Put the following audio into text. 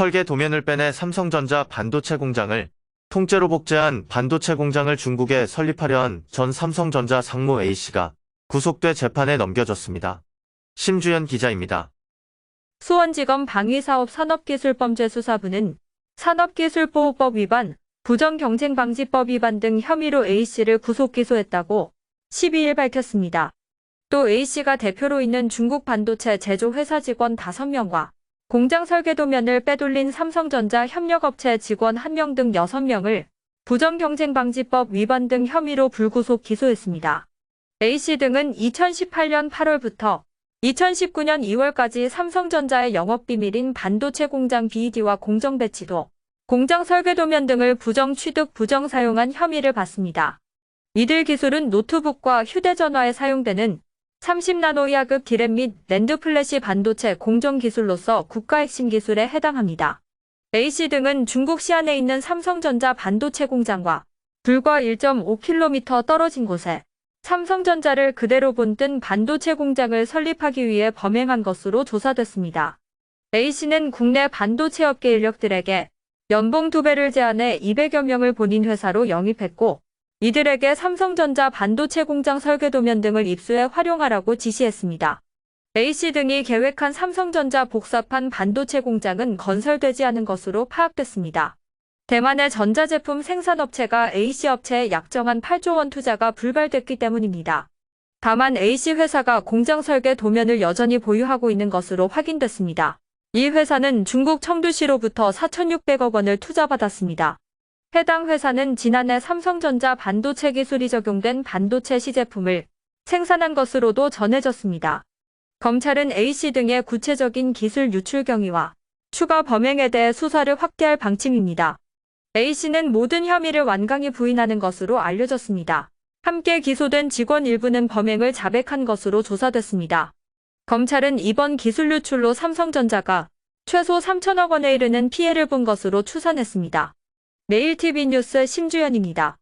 설계 도면을 빼내 삼성전자 반도체 공장을 통째로 복제한 반도체 공장을 중국에 설립하려 한 전 삼성전자 상무 A씨가 구속돼 재판에 넘겨졌습니다. 심주연 기자입니다. 수원지검 방위사업 산업기술범죄수사부는 산업기술보호법 위반, 부정경쟁방지법 위반 등 혐의로 A씨를 구속 기소했다고 12일 밝혔습니다. 또 A씨가 대표로 있는 중국 반도체 제조 회사 직원 5명과 공장 설계 도면을 빼돌린 삼성전자 협력업체 직원 1명 등 6명을 부정경쟁방지법 위반 등 혐의로 불구속 기소했습니다. A씨 등은 2018년 8월부터 2019년 2월까지 삼성전자의 영업비밀인 반도체 공장 BED와 공정 배치도, 공장 설계 도면 등을 부정 취득 부정 사용한 혐의를 받습니다. 이들 기술은 노트북과 휴대전화에 사용되는 30나노 이하급 디램 및 랜드 플래시 반도체 공정 기술로서 국가 핵심 기술에 해당합니다. A씨 등은 중국 시안에 있는 삼성전자 반도체 공장과 불과 1.5km 떨어진 곳에 삼성전자를 그대로 본뜬 반도체 공장을 설립하기 위해 범행한 것으로 조사됐습니다. A씨는 국내 반도체 업계 인력들에게 연봉 2배를 제안해 200여 명을 본인 회사로 영입했고 이들에게 삼성전자 반도체 공장 설계 도면 등을 입수해 활용하라고 지시했습니다. A씨 등이 계획한 삼성전자 복사판 반도체 공장은 건설되지 않은 것으로 파악됐습니다. 대만의 전자제품 생산업체가 A씨 업체에 약정한 8조 원 투자가 불발됐기 때문입니다. 다만 A씨 회사가 공장 설계 도면을 여전히 보유하고 있는 것으로 확인됐습니다. 이 회사는 중국 청두시로부터 4,600억 원을 투자받았습니다. 해당 회사는 지난해 삼성전자 반도체 기술이 적용된 반도체 시제품을 생산한 것으로도 전해졌습니다. 검찰은 A씨 등의 구체적인 기술 유출 경위와 추가 범행에 대해 수사를 확대할 방침입니다. A씨는 모든 혐의를 완강히 부인하는 것으로 알려졌습니다. 함께 기소된 직원 일부는 범행을 자백한 것으로 조사됐습니다. 검찰은 이번 기술 유출로 삼성전자가 최소 3천억 원에 이르는 피해를 본 것으로 추산했습니다. 매일TV 뉴스 심주연입니다.